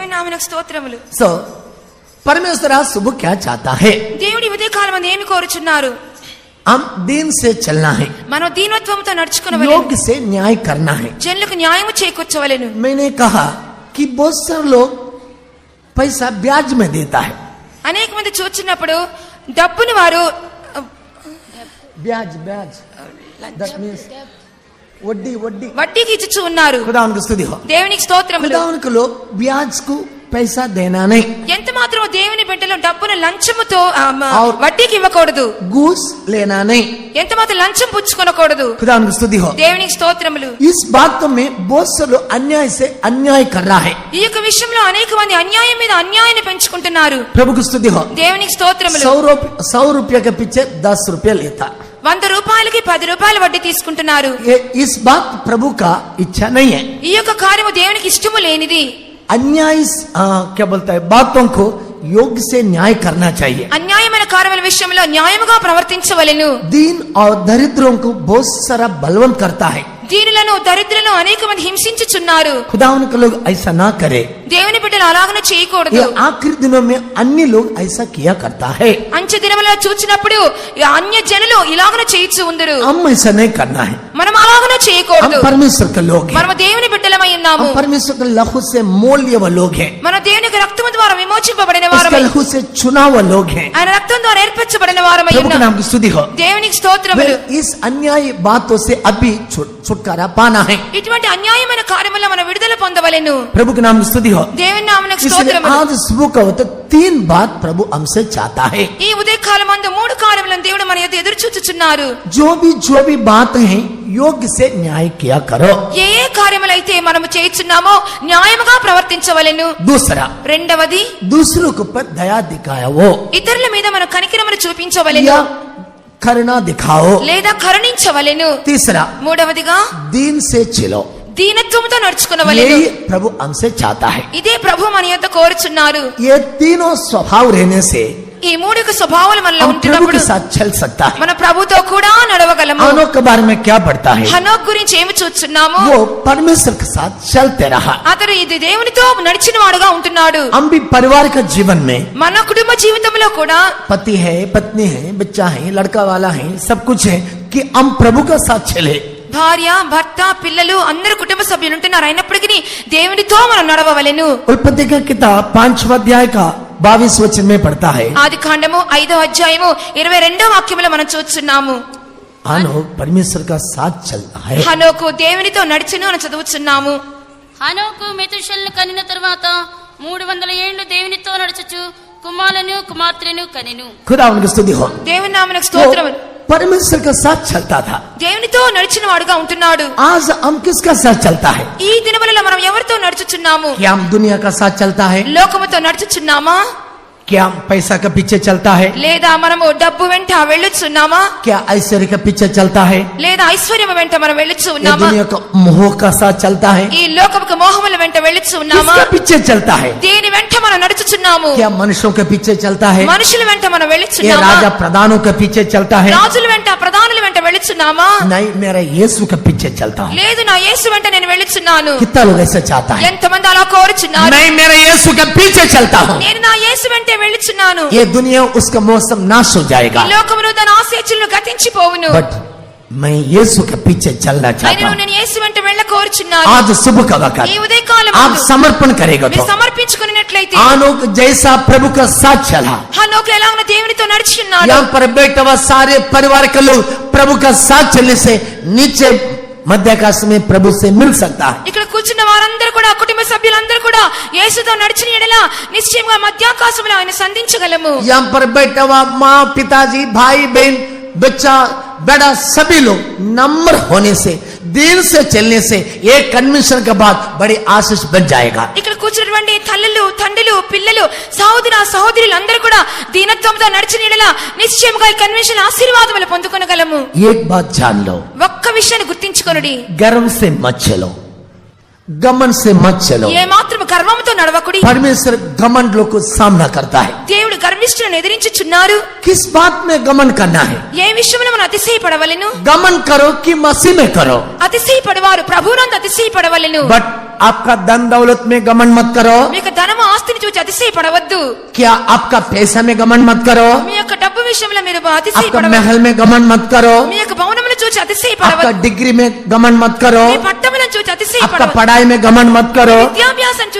దేవుని నామనకు స్తోత్రములు सो परमेश्वर आज सुबह क्या चाहता है దేవుడి ఉదయకాలం మంది ఏమి కోరుచున్నారు हम दिन से चलना है మనం దీనత్వంతో నడుచుకునవలెను योग्य से न्याय करना है జనులకు న్యాయము చేకూర్చవలెను मैंने कहा कि बहुत सारे लोग पैसा ब्याज में देता है అనేక మంది చూచినప్పుడు డబ్బుని వారు ब्याज ब्याज that means వడ్డీ వడ్డీ. వడ్డీకి ఇచ్చి ఉన్నారు. దేవునికి స్తోత్రం ఖుదావనికి లో పైసా దేనానే. ఎంత మాత్రం దేవుని బిడ్డలో డబ్బును లంచముతో వడ్డీకి ఇవ్వకూడదు. గూస్ లేనానే. ఎంత మాత్రం లంచం పుచ్చుకోనకూడదు. ఖుదాను స్తుతి దేవునికి స్తోత్రములు. ఈ బాత్వం మే బోసలు అన్యాయ అన్యాయ కర్ ఈ యొక్క విషయంలో అనేక మంది అన్యాయం మీద అన్యాయాన్ని పెంచుకుంటున్నారు. ప్రభుకు స్తుతి దేవునికి స్తోత్రములు. 100 రూపాయ పిచ్చే 10 రూపాయ లేతా వంద రూపాయలకి పది రూపాయల వడ్డీ తీసుకుంటున్నారు ये इस बात प्रभु का इच्छा नहीं है ఈ యొక్క కార్యము దేవునికి ఇష్టము లేనిది अन्याय आ, क्या बोलता है बातों को योग्य से न्याय करना चाहिए అన్యాయమైన కార్యముల విషయంలో న్యాయముగా ప్రవర్తించవలెను दीन और दरिद्रों को बहुत सारा बलवंत करता है దీనులను దరిద్రులను అనేక మంది హింసించుచున్నారు खुदा उनके लोग ऐसा ना करे దేవుని బిడ్డలు అలాగనే ये చేయకూడదు आखिरी दिनों में अन्य लोग ऐसा किया करता है అంచె దినములో చూచినప్పుడు ఈ అన్య జనులు ఇలాగనే చేయిచు ఉందరు हम ऐसा नहीं करना है మనం అలాగనే हम చేయకూడదు परमेश्वर के लोग हैं మనము దేవుని బిడ్డలమై ఉన్నాము हम परमेश्वर के लहू से मोल लिए हुए लोग हैं మన దేవుని యొక్క రక్తము ద్వారా విమోచింపబడిన उसके వారమై लहू से चुना हुआ लोग हैं ఆయన రక్తం ద్వారా ఏర్పరచబడిన వారమై प्रभु के ఉన్నాం नाम की स्तुति हो దేవునికి స్తోత్రములు वे इस अन्याय बातों से अभी छु- छुटकारा पाना है ఇటువంటి అన్యాయమైన కార్యముల మనం విడుదల పొందవలెను प्रभु के नाम की स्तुति हो దేవుని నామనకు इसलिए స్తోత్రములు आज सुबह का होता तीन बात प्रभु हमसे चाहता है ఈ ఉదయకాలం మందు మూడు కార్యములను దేవుడు మన యొద్ద ఎదురు చూచుచున్నారు जो भी जो भी बात है योग्य से न्याय किया करो ఏ ఏ కార్యములైతే మనము చేయుచున్నామో న్యాయముగా ప్రవర్తించవలెను दूसरा రెండవది दूसरों के ऊपर दया दिखाया वो ఇతరుల మీద మన కనికరమును చూపించవలెను या करुणा दिखाओ లేదా కరుణించవలెను तीसरा మూడవదిగా दीन से चिलो దీనత్వముతో నడుచుకునవలెను यही प्रभु हमसे चाहता है ఇదే ప్రభు మన యొద్ద కోరుచున్నారు ये तीनों स्वभाव रहने से ఈ మూడు యొక్క స్వభావాలు మనలో हम प्रभु ఉంటున్నప్పుడు के साथ चल सकता है మన ప్రభుతో కూడా నడవగలము आनों के बारे में क्या पढ़ता है హనోక్ గురించి ఏమి చూస్తున్నాము वो परमेश्वर के साथ चलते रहा అతడు ఇది దేవునితో నడిచిన వాడుగా ఉంటున్నాడు हम भी परिवार का जीवन में మన కుటుంబ జీవితంలో కూడా पति है पत्नी है बच्चा है लड़का वाला है सब कुछ है कि हम प्रभु का साथ चले భార్య భర్త పిల్లలు అందరు కుటుంబ సభ్యులు ఉంటున్నారు అయినప్పటికీ దేవునితో మనం నడవవలెను उत्पत्ति का किताब पांचवा अध्याय का बाईस वचन में पढ़ता है ఆది కాండము ఐదో అధ్యాయము ఇరవై రెండో వాక్యములో మనం చూస్తున్నాము आनो परमेश्वर का साथ चलता है హనోకు దేవునితో నడిచెను అని చదువుచున్నాము హనోకు మెతుషల్ను కనిన తరువాత మూడు వందల ఏండ్లు దేవునితో నడుచుచు కుమారులను కుమార్తెలను కనెను खुदा उनकी स्तुति हो దేవుని నామనకు वो స్తోత్రం परमेश्वर का साथ चलता था దేవునితో నడిచిన వాడుగా ఉంటున్నాడు आज हम किसका साथ चलता है ఈ దినములలో మనం ఎవరితో నడుచుచున్నాము क्या हम दुनिया का साथ चलता है లోకముతో నడుచుచున్నామా क्या हम पैसा के पीछे चलता है లేదా మనము డబ్బు వెంట వెళ్ళుచున్నామా क्या ऐश्वर्य के पीछे चलता है లేదా ఐశ్వర్యం వెంట మనం వెళ్ళుచు या ఉన్నామా दुनिया का मोह का साथ चलता है ఈ లోకముకు మోహముల వెంట వెళ్ళుచు ఉన్నామా किसके पीछे चलता है దేని వెంట మనం నడుచుచున్నాము क्या मनुष्यों के पीछे चलता है మనుషుల వెంట మనం ये వెళ్ళుచున్నామా राजा प्रधानों के पीछे चलता है రాజుల వెంట ప్రధానుల వెంట వెళ్ళుచున్నామా नहीं मेरा यीशु के पीछे चलता हूँ లేదు నా యేసు వెంట నేను వెళ్ళుచున్నాను कितना लोग ऐसा चाहता है ఎంతమంది అలా కోరుచున్నారు मैं मेरे यीशु के पीछे चलता हूँ నేను నా యేసు వెంటే వెళ్ళుచున్నాను ये दुनिया उसका मौसम नाश हो जाएगा ఈ లోకమును తన ఆశీర్చులను గతించిపోవును बट मैं यीशु के पीछे चलना चाहता అయినను हूँ నేను యేసు వెంట వెళ్ళ కోరుచున్నాను आज सुबह का वक्त ఈ ఉదయకాలం आप समर्पण करेगा మీరు तो సమర్పించుకున్నట్లయితే आनोक जैसा प्रभु का साथ चला హనోకు ఎలా ఉన్న దేవునితో నడిచి ఉన్నాడు यहाँ पर बैठा हुआ सारे परिवार के लोग प्रभु का साथ चलने से नीचे मध्याकाश में प्रभु से मिल सकता है ఇక్కడ కూర్చున్న వారందరూ కూడా కుటుంబ సభ్యులందరూ కూడా యేసుతో నడిచిన ఎడల నిశ్చయంగా మధ్యాకాశంలో ఆయన సంధించగలము यहाँ पर बैठा हुआ माँ पिताजी भाई बहन बच्चा बड़ा सभी लोग नम्र होने से दिल से चलने से एक कन्वेंशन के बाद बड़ी आशीष बन जाएगा ఇక్కడ కూర్చున్నటువంటి తల్లులు తండ్రులు పిల్లలు సహోదర సహోదరులు అందరూ కూడా దీనత్వంతో నడిచిన ఎడల నిశ్చయముగా ఈ కన్వెన్షన్ ఆశీర్వాదములు పొందుకొనగలము एक बात जान लो ఒక్క విషయాన్ని గుర్తించుకొనుడి गर्व से मत चलो गमन से मत चलो ఏ మాత్రం గర్వంతో నడవకుడి परमेश्वर घमंड लोग को सामना करता है దేవుడు గర్విష్ఠులను ఎదిరించుచున్నారు किस बात में घमंड करना है ఏ విషయంలో మనం అతిశయపడవలెను घमंड करो कि मसीह में करो అతిశయపడవారు ప్రభునందు అతిశయపడవలెను बट आपका धन दौलत में घमंड मत करो మీ యొక్క ధనము ఆస్తిని చూసి అతిశయపడవద్దు क्या आपका पैसा में घमंड मत करो మీ యొక్క డబ్బు విషయంలో మీరు आपका అతిశయపడవద్దు महल में घमंड मत करो మీ యొక్క భవనమును చూసి आपका అతిశయపడవద్దు डिग्री में घमंड मत करो మీ పట్టములను చూసి आपका అతిశయపడవద్దు पढ़ाई में घमंड मत करो విద్యాభ్యాసం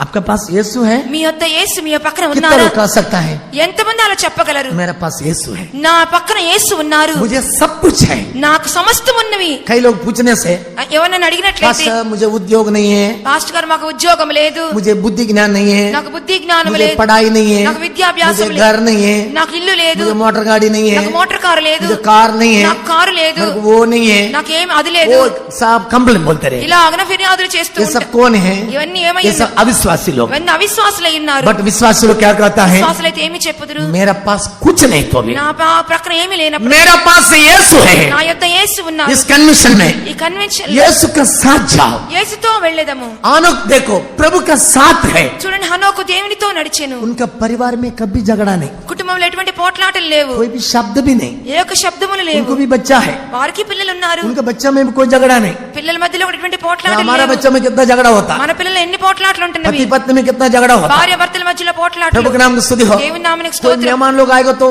आपका पास यीशु है మీ యొక్క యేసు మీ పక్కన कितना ఉన్నారా लोग कह सकता है ఎంతమంది అలా చెప్పగలరు मेरा पास यीशु है నా పక్కన యేసు ఉన్నారు मुझे सब कुछ है నాకు సమస్తం ఉన్నవి कई लोग पूछने से ఎవరన్నా అడిగినట్లయితే पास मुझे उद्योग नहीं है పాస్టర్ గారు మాకు ఉద్యోగం లేదు मुझे बुद्धि ज्ञान नहीं है నాకు బుద్ధి జ్ఞానం मुझे లేదు पढ़ाई नहीं है నాకు విద్యాభ్యాసం मुझे లేదు घर नहीं है నాకు ఇల్లు లేదు मुझे मोटर गाड़ी नहीं है నాకు మోటార్ కారు లేదు मुझे कार नहीं है నాకు కారు లేదు मेरे को वो नहीं है నాకేం అది లేదు वो सब कंप्लेन बोलते रहे ఇలా అగ్న ఫిర్యాదులు చేస్తూ ये सब ఉంటారు कौन है ఇవన్నీ ఏమై ये सब अविश्वासी लोग ఇవన్నీ అవిశ్వాసులై ఉన్నారు बट विश्वासी लोग क्या कहता है విశ్వాసులైతే ఏమి చెప్పుదురు मेरा पास कुछ नहीं तो भी నా పా- ప్రక్కన ఏమీ లేనప్పుడు मेरा पास यीशु है నా యొక్క యేసు ఉన్నారు इस कन्वेंशन में ఈ కన్వెన్షన్ यीशु का साथ जाओ యేసుతో వెళ్ళేదము आनोक देखो प्रभु का साथ है చూడండి హనోకు దేవునితో నడిచెను उनका परिवार में कभी झगड़ा नहीं కుటుంబంలో ఎటువంటి పోట్లాటలు లేవు कोई भी शब्द भी नहीं ఏ ఒక్క శబ్దములు లేవు उनको भी बच्चा है వారికి పిల్లలు ఉన్నారు उनके बच्चा में भी कोई झगड़ा नहीं పిల్లల మధ్యలో కూడా ఎటువంటి तो పోట్లాటలు हमारा లేవు बच्चा में कितना झगड़ा होता మన పిల్లలు ఎన్ని పోట్లాట్లు ఉంటున్నవి पति पत्नी में कितना झगड़ा होता భార్య భర్తల మధ్యలో పోట్లాట్లు प्रभु के नाम की स्तुति हो దేవుని నామనికి कोई స్తోత్రం मेहमान लोग आएगा तो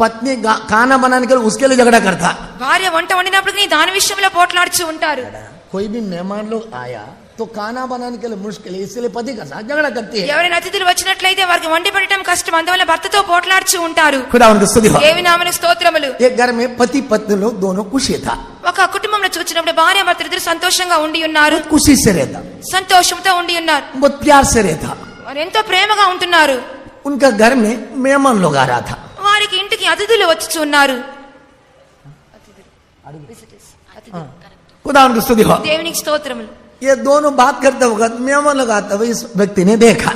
पत्नी गा- खाना बनाने के लिए उसके लिए झगड़ा करता భార్య వంట వండినప్పుడు దాని విషయంలో పోట్లాడుచు ఉంటారు कोई भी मेहमान लोग आया తో కానా బనానికి ముష్కిల్ ఇసిలే పతి కదా జగడ కత్తి ఎవరైనా అతిథులు వచ్చినట్లయితే వారికి వండి పెట్టడం కష్టం అందువల్ల భర్తతో పోట్లాడుచు ఉంటారు. ఖుదావనికి స్తుతి దేవి నామన స్తోత్రములు? ఏ గర్మే పతి పత్నులు దోనో ఖుషి ఒక కుటుంబంలో చూసినప్పుడు భార్య భర్త ఇద్దరు సంతోషంగా ఉండి ఉన్నారు. ఖుషి సెరేత సంతోషంతో ఉండి ఉన్నారు. బహుత్ ప్యార్ వారు ఎంతో ప్రేమగా ఉంటున్నారు. ఇంకా ఘర్ మే మేమన్ వారికి ఇంటికి అతిథులు వచ్చి ఉన్నారు. అతిథులు అతిథులు దేవునికి స్తోత్రములు. ये दोनों बात करते वक्त मेहमान लोग आते हुए इस व्यक्ति ने देखा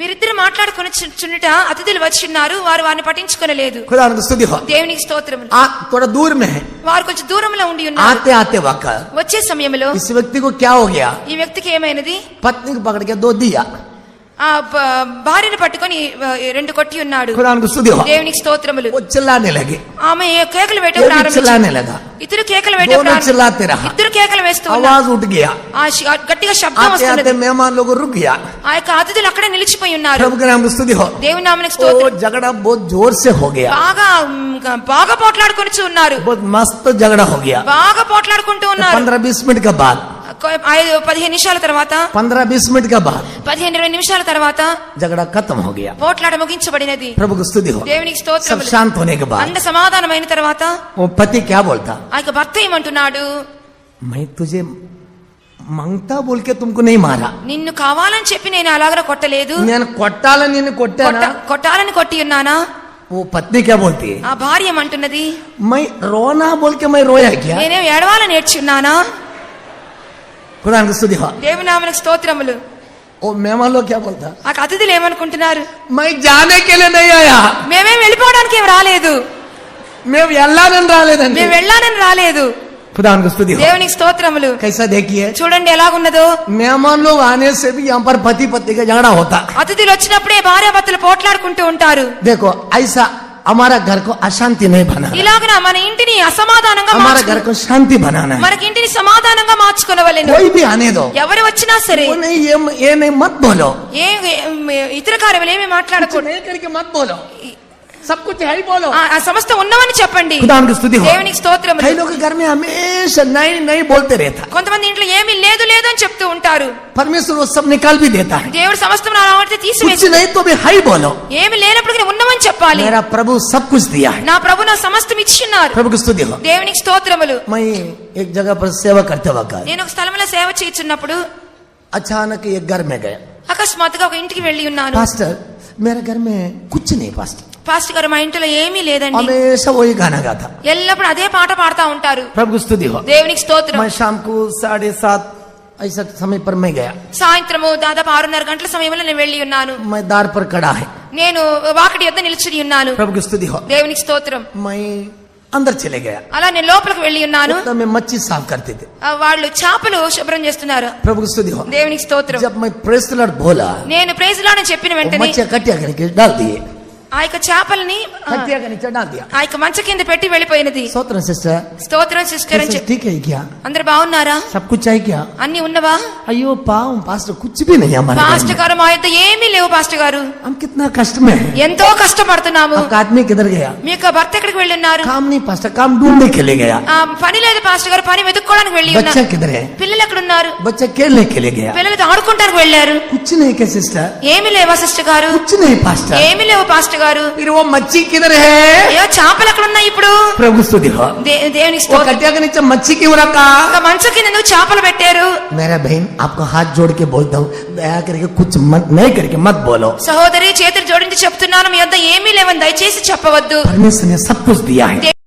వీరిద్దరు మాట్లాడుకుని చు- చున్నుట అతిథులు వచ్చి ఉన్నారు వారు వారిని పట్టించుకొనలేదు खुदा उनकी स्तुति हो దేవునికి స్తోత్రములు आ, थोड़ा दूर में है వారు కొంచెం దూరంలో ఉండి ఉన్నారు आते आते वक्त వచ్చే సమయంలో इस व्यक्ति को क्या हो गया ఈ వ్యక్తికి ఏమైనది पत्नी को पकड़ के दो दिया ఆ భార్యను పట్టుకొని రెండు కొట్టి ఉన్నాడు. దేవునికి స్తోత్రములు. ఆమె కేకలు పెట్టారు ఇద్దరు కేకలు పెట్టారు ఇద్దరు కేకలు వేస్తూ గట్టిగా శబ్దం వస్తుంది ఆ యొక్క అతిథులు అక్కడే నిలిచిపోయి ఉన్నారు. దేవుని నామనికి స్తోత్రం. జగడ బహుత్ జోర్ సే హో గయా బాగా బాగా పోట్లాడుకొని ఉన్నారు. మస్త్ జగడ హో బాగా పోట్లాడుకుంటూ ఉన్నారు. 15 20 మినిట్ కా బాద్. ఐదు పదిహేను నిమిషాల తర్వాత పంద్రా బీస్ మినిట్ కా బాద్. పదిహేను ఇరవై నిమిషాల తర్వాత జగడ ఖతం హో గయా. పోట్లాట ముగించబడినది. ప్రభుకు స్తుతి హో. దేవునికి స్తోత్రం శాంత హోనే కే బాద్. అంద సమాధానమైన తర్వాత ఓ పతి క్యా బోల్తా? ఆ యొక్క భర్త ఏమంటున్నాడు? మై తుజే మంగతా బోల్కే తుమ్కు నే మారా నిన్ను కావాలని చెప్పి నేను అలాగ కొట్టలేదు. నేను కొట్టాలని నిన్ను కొట్టా కొట్టాలని కొట్టి ఉన్నానా? ఓ పత్ని క్యా బోల్తి? ఆ భార్య ఏమంటున్నది? మై రోనా బోల్కే మై రోయా క్యా? నేనే ఏడవాలని నేర్చున్నానా ఉన్నానా खुदा की स्तुति हो దేవుని నామనికి స్తోత్రములు वो मेहमान लोग क्या बोलता ఆ అతిథులు ఏమనుకుంటున్నారు मैं जाने के लिए नहीं आया మేమేం వెళ్ళిపోవడానికి ఏం రాలేదు మేము వెళ్ళాలని రాలేదండి మేము వెళ్ళాలని రాలేదు खुदा की स्तुति हो దేవునికి స్తోత్రములు कैसा देखिए చూడండి ఎలాగున్నదో मेहमान लोग आने से भी यहाँ पर पति पत्नी का झगड़ा होता అతిథులు వచ్చినప్పుడే భార్య భర్తలు పోట్లాడుకుంటూ ఉంటారు देखो ऐसा हमारा घर को अशांति नहीं बनाना ఇలాగన మన ఇంటిని అసమాధానంగా हमारा మార్చుకో- घर को शांति बनाना है మనకి ఇంటిని సమాధానంగా మార్చుకునవలెను कोई भी आने दो ఎవరు వచ్చినా సరే वो नहीं ये ये नहीं मत बोलो ఏ ఏ- ఇతర కార్యములు ఏమి कुछ మాట్లాడకూడదు नहीं करके मत बोलो सब कुछ है ही बोलो ఆ ఆ సమస్త ఉన్నవని చెప్పండి खुदा की स्तुति हो దేవునికి స్తోత్రం कई लोग के घर में हमेशा नहीं नहीं बोलते रहता కొంతమంది ఇంట్లో ఏమీ లేదు లేదు అని చెప్తూ ఉంటారు परमेश्वर वो सब निकाल भी देता है దేవుడు సమస్తం రావడితే कुछ తీసివేసి नहीं तो भी हाई बोलो ఏమి లేనప్పుడు ఉన్నవని చెప్పాలి मेरा प्रभु सब कुछ दिया है నా ప్రభు నా సమస్తం ఇచ్చిన్నారు प्रभु की स्तुति हो దేవునికి స్తోత్రములు मैं एक जगह पर सेवा करते वक्त నేను ఒక స్థలంలో సేవ చేయుచున్నప్పుడు अचानक एक घर में गए అకస్మాత్తుగా ఒక ఇంటికి వెళ్ళి ఉన్నాను पास्टर मेरे घर में कुछ नहीं पास्टर పాస్టర్ గారు మా ఇంట్లో ఏమీ లేదండి हमेशा वही गाना गाता ఎల్లప్పుడు అదే పాట పాడుతా ఉంటారు प्रभु की स्तुति हो దేవునికి స్తోత్రం मैं शाम को साढ़े सात ऐसा समय पर मैं गया సాయంత్రము దాదాపు ఆరున్నర గంటల సమయంలో నేను వెళ్ళి ఉన్నాను मैं दार पर खड़ा है నేను వాకిటి యొద్ద నిల్చుని ఉన్నాను प्रभु की स्तुति हो దేవునికి స్తోత్రం मैं अंदर चले गया అలా నేను లోపలికి వెళ్ళి ఉన్నాను उतना में मच्छी साफ करते थे ఆ, వాళ్ళు చేపలు శుభ్రం చేస్తున్నారు प्रभु की स्तुति हो దేవునికి స్తోత్రం जब मैं प्रेस लड़ बोला నేను ప్రైజ్ లాని చెప్పిన वो వెంటనే मच्छिया कटिया करके डाल दिए ఆ యొక్క చేపల్ని ఆ, कटिया के नीचे डाल दिया ఆ యొక్క మంచ కింద పెట్టి వెళ్ళిపోయినది सोत्र सिस्टर స్తోత్రం సిస్టర్ అని చెప్పి ठीक है क्या అందరు బాగున్నారా सब कुछ चाहिए क्या అన్ని ఉన్నవా अयो पाओ पास्टर कुछ भी नहीं हमारे घर పాస్టర్ में। గారు మా యొక్క ఏమీ లేవు పాస్టర్ గారు हम कितना कष्ट में हैं ఎంతో కష్టపడుతున్నాము आपका आदमी किधर गया మీ యొక్క భర్త ఎక్కడికి వెళ్ళి ఉన్నారు काम नहीं पास्टर काम ढूंढने के लिए गया ఆ, పని లేదు పాస్టర్ గారు పని వెతుక్కోవడానికి వెళ్ళి बच्चा ఉన్నారు किधर है పిల్లలు ఎక్కడ ఉన్నారు बच्चा खेलने के लिए गया పిల్లలతో ఆడుకుంటానికి వెళ్ళారు कुछ नहीं क्या सिस्टर ఏమి లేవా సిస్టర్ గారు कुछ नहीं पास्टर ఏమి లేవు పాస్టర్ గారు గారు. మచ్చి చేపలు అక్కడ ఉన్నాయి ఇప్పుడు? ప్రభు దేవుని స్తోత్రం. మచ్చి కి ఒక కింద నువ్వు చేపలు పెట్టారు. మేరా బహన్ హాత్ జోడికి బోల్తావు. బోల్తా మత్ నై మత్ బోలో. సహోదరి చేతులు జోడించి చెప్తున్నాను మీ వద్ద ఏమీ లేవని దయచేసి చెప్పవద్దు. పరమేశ్వర్ దియా